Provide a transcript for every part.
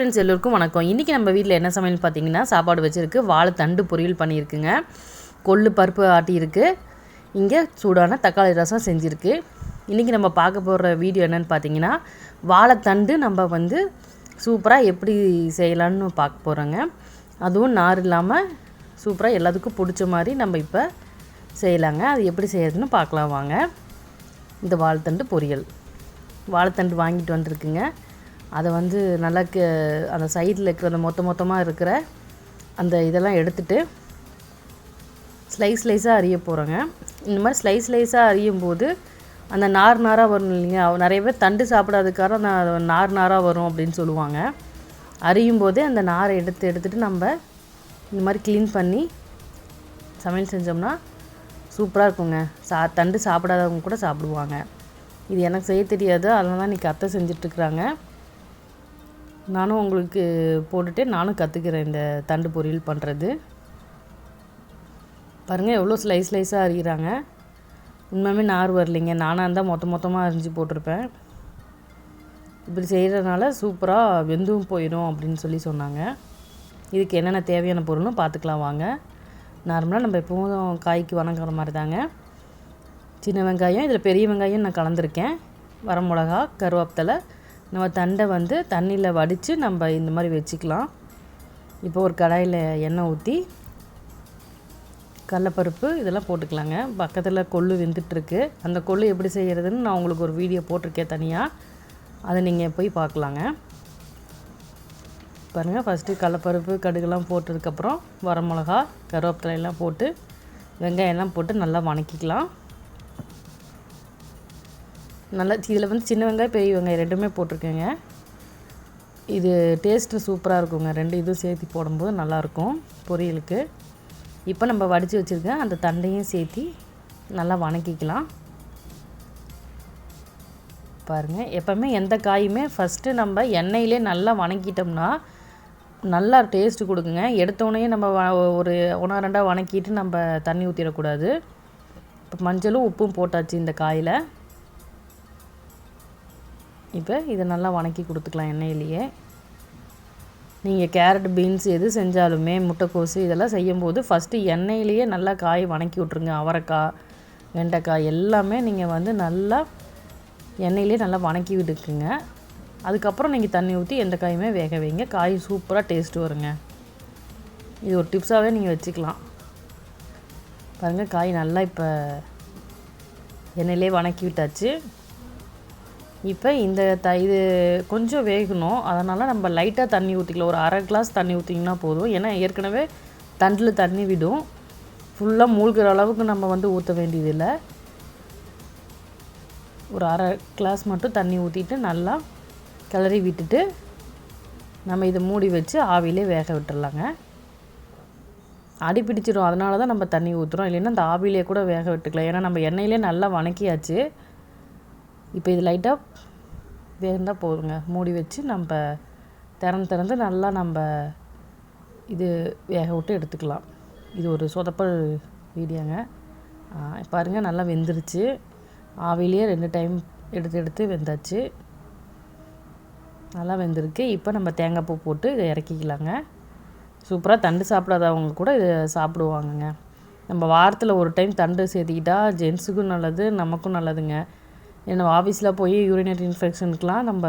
Friends எல்லோருக்கும் வணக்கம். இன்றைக்கி நம்ம வீட்டில் என்ன சமையல் பார்த்தீங்கன்னா சாப்பாடு வச்சுருக்கு. வாழைத்தண்டு பொரியல் பண்ணியிருக்குங்க. கொள்ளு பருப்பு ஆட்டியிருக்கு. இங்கே சூடான தக்காளி ரசம் செஞ்சுருக்கு. இன்றைக்கி நம்ம பார்க்க போகிற வீடியோ என்னென்னு பார்த்தீங்கன்னா வாழைத்தண்டு நம்ம வந்து சூப்பராக எப்படி செய்யலான்னு பார்க்க போகிறோங்க அதுவும் நார் இல்லாமல் சூப்பராக எல்லாத்துக்கும் பிடிச்ச மாதிரி நம்ம இப்போ செய்யலாங்க. அது எப்படி செய்யறதுன்னு பார்க்கலாம் வாங்க. இந்த வாழைத்தண்டு பொரியல். வாழைத்தண்டு வாங்கிட்டு வந்திருக்குங்க. அதை வந்து நல்லா க அந்த சைடில் இருக்கிற அந்த மொத்த மொத்தமாக இருக்கிற அந்த இதெல்லாம் எடுத்துகிட்டு ஸ்லைஸ் ஸ்லைஸாக அறிய போகிறோங்க இந்த மாதிரி ஸ்லைஸ் ஸ்லைஸாக அறியும் போது அந்த நார் நாராக வரும் இல்லைங்க. நிறைய பேர் தண்டு சாப்பிடாதக்கார நான் நார் நாராக வரும் அப்படின்னு சொல்லுவாங்க. அறியும் போதே அந்த நாரை எடுத்து எடுத்துட்டு நம்ம இந்த மாதிரி க்ளீன் பண்ணி சமையல் செஞ்சோம்னா சூப்பராக இருக்குங்க. சா தண்டு சாப்பிடாதவங்க கூட சாப்பிடுவாங்க. இது எனக்கு செய்ய தெரியாது. அதனால தான் இன்றைக்கி அத்தை செஞ்சிட்ருக்குறாங்க நானும் உங்களுக்கு போட்டுட்டு நானும் கற்றுக்கிறேன் இந்த தண்டு பொரியல் பண்ணுறது பாருங்கள் எவ்வளோ ஸ்லைஸ் ஸ்லைஸாக அறிகிறாங்க உண்மையுமே நார் வரலைங்க. நானாக இருந்தால் மொத்த மொத்தமாக அரிஞ்சு போட்டிருப்பேன். இப்படி செய்கிறதுனால சூப்பராக வெந்தும் போயிடும் அப்படின்னு சொல்லி சொன்னாங்க. இதுக்கு என்னென்ன தேவையான பொருளும் பார்த்துக்கலாம் வாங்க. நார்மலாக நம்ம எப்போதும் காய்க்கு வணங்குற மாதிரி தாங்க. சின்ன வெங்காயம் இதில் பெரிய வெங்காயம் நான் கலந்துருக்கேன். வரமிளகா கருவேப்பிலை நம்ம தண்டை வந்து தண்ணியில் வடித்து நம்ம இந்த மாதிரி வச்சுக்கலாம். இப்போ ஒரு கடாயில் எண்ணெய் ஊற்றி கடலப்பருப்பு இதெல்லாம் போட்டுக்கலாங்க. பக்கத்தில் கொள்ளு வெந்துட்டுருக்கு. அந்த கொள்ளு எப்படி செய்கிறதுன்னு நான் உங்களுக்கு ஒரு வீடியோ போட்டிருக்கேன் தனியாக அதை நீங்கள் போய் பார்க்கலாங்க. பாருங்கள் ஃபஸ்ட்டு கடலப்பருப்பு கடுகுலாம் போட்டதுக்கப்புறம் வரமிளகா கருவேப்பிலை எல்லாம் போட்டு வெங்காயம் எல்லாம் போட்டு நல்லா வணக்கிக்கலாம். நல்லா இதில் வந்து சின்ன வெங்காயம் பெரிய வெங்காயம் ரெண்டுமே போட்டிருக்கேங்க. இது டேஸ்ட்டு சூப்பராக இருக்குங்க. ரெண்டு இதுவும் சேர்த்து போடும்போது நல்லாயிருக்கும் பொரியலுக்கு. இப்போ நம்ம வடித்து வச்சுருக்க அந்த தண்டையும் சேர்த்தி நல்லா வணக்கிக்கலாம். பாருங்கள் எப்போவுமே எந்த காயுமே ஃபஸ்ட்டு நம்ம எண்ணெயிலே நல்லா வணக்கிட்டோம்னா நல்லா டேஸ்ட்டு கொடுக்குங்க. எடுத்தோடனே நம்ம ஒரு ஒன்றா ரெண்டாக வணக்கிட்டு நம்ம தண்ணி ஊற்றிடக்கூடாது இப்போ மஞ்சளும் உப்பும் போட்டாச்சு இந்த காயில். இப்போ இதை நல்லா வணக்கி கொடுத்துக்கலாம் எண்ணெயிலேயே. நீங்கள் கேரட் பீன்ஸ் எது செஞ்சாலுமே முட்டைக்கோசு இதெல்லாம் செய்யும்போது ஃபஸ்ட்டு எண்ணெயிலேயே நல்லா காய் வணக்கி விட்ருங்க அவரைக்காய் வெண்டைக்காய் எல்லாமே நீங்கள் வந்து நல்லா எண்ணெயிலே நல்லா வணக்கி விட்டுக்குங்க. அதுக்கப்புறம் நீங்கள் தண்ணி ஊற்றி எந்த காயுமே வேக வைங்க. காய் சூப்பராக டேஸ்ட்டு வருங்க. இது ஒரு டிப்ஸாகவே நீங்கள் வச்சுக்கலாம். பாருங்கள் காய் நல்லா இப்போ எண்ணெயிலே வணக்கி விட்டாச்சு. இப்போ இந்த த இது கொஞ்சம் வேகணும். அதனால் நம்ம லைட்டாக தண்ணி ஊற்றிக்கலாம் ஒரு அரை கிளாஸ் தண்ணி ஊற்றிங்கன்னா போதும். ஏன்னா ஏற்கனவே தண்டில் தண்ணி விடும். ஃபுல்லாக மூழ்கிற அளவுக்கு நம்ம வந்து ஊற்ற வேண்டியதில்லை. ஒரு அரை கிளாஸ் மட்டும் தண்ணி ஊற்றிட்டு நல்லா கிளறி விட்டுட்டு நம்ம இதை மூடி வச்சு ஆவியிலே வேக விட்டுடலாங்க அடி பிடிச்சிரும். அதனால தான் நம்ம தண்ணி ஊற்றுறோம் இல்லைன்னா அந்த ஆவிலே கூட வேக விட்டுக்கலாம். ஏன்னா நம்ம எண்ணெயிலே நல்லா வணக்கியாச்சு. இப்போ இது லைட்டாக வேந்தால் போதுங்க. மூடி வச்சு நம்ம திறந்து திறந்து நல்லா நம்ம இது வேக விட்டு எடுத்துக்கலாம். இது ஒரு சொதப்பல் வீடியோங்க. பாருங்கள் நல்லா வெந்துருச்சு. ஆவிலேயே ரெண்டு டைம் எடுத்து எடுத்து வெந்தாச்சு. நல்லா வெந்திருக்கு. இப்போ நம்ம தேங்காய் பூ போட்டு இதை இறக்கிக்கலாங்க. சூப்பராக தண்டு சாப்பிடாதவங்க கூட இதை சாப்பிடுவாங்கங்க. நம்ம வாரத்தில் ஒரு டைம் தண்டு சேர்த்திக்கிட்டால் ஜென்ஸுக்கும் நல்லது நமக்கும் நல்லதுங்க. நம்ம ஆஃபீஸில் போய் யூரினரி இன்ஃபெக்ஷனுக்குலாம் நம்ம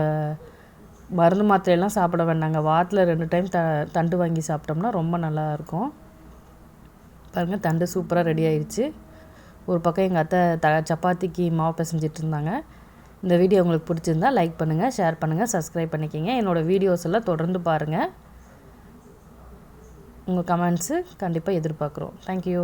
மருந்து மாத்திரையெல்லாம் சாப்பிட வேண்டாங்க. வாரத்தில் ரெண்டு டைம் த தண்டு வாங்கி சாப்பிட்டோம்னா ரொம்ப நல்லாயிருக்கும் பாருங்கள் தண்டு சூப்பராக ரெடி ஆயிடுச்சு ஒரு பக்கம் எங்கள் அத்தை த சப்பாத்திக்கு மாவு பிசைஞ்சிட்டு இருந்தாங்க. இந்த வீடியோ உங்களுக்கு பிடிச்சிருந்தா லைக் பண்ணுங்கள் ஷேர் பண்ணுங்கள் சப்ஸ்கிரைப் பண்ணிக்கோங்க. என்னோடய வீடியோஸ் எல்லாம் தொடர்ந்து பாருங்கள் உங்கள் கமெண்ட்ஸு கண்டிப்பாக எதிர்பார்க்குறோம். தேங்க்யூ